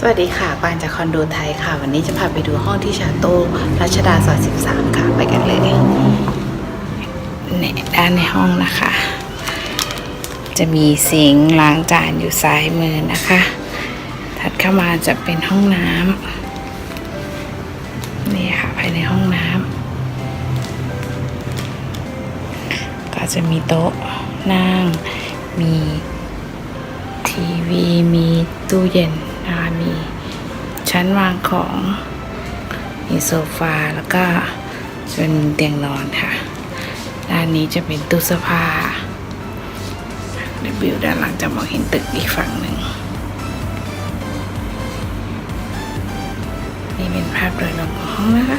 สวัสดีค่ะปานจากคอนโดไทยค่ะ วันนี้จะพาไปดูห้องที่ชาโต้รัชดาซอย13 ค่ะ ไปกันเลยเนี่ยด้านในห้องนะคะ จะมีสิงค์ล้างจานอยู่ซ้ายมือนะคะ ถัดเข้ามาจะเป็นห้องน้ำนี่ค่ะภายในห้องน้ำก็จะมีโต๊ะนั่ง มีทีวี มีตู้เย็น ชั้นวางของมีโซฟาแล้วก็เป็นเตียงนอนค่ะ ด้านนี้จะเป็นตู้เสื้อผ้าวิวด้านหลังจะมองเห็นตึกอีกฝั่งหนึ่ง นี่เป็นภาพโดยรวมของห้องนะคะ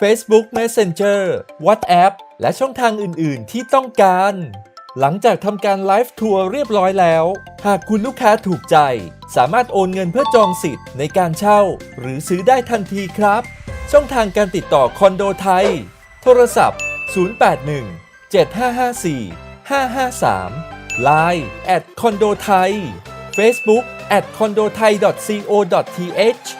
Facebook Messenger WhatsApp และช่องทางอื่น ๆ ที่ต้องการ หลังจากทำการไลฟ์ทัวร์เรียบร้อยแล้ว หากคุณลูกค้าถูกใจ สามารถโอนเงินเพื่อจองสิทธิ์ในการเช่า หรือซื้อได้ทันทีครับ ช่องทางการติดต่อคอนโดไทย โทรศัพท์ 081 7554 553 Line แอดคอนโดไ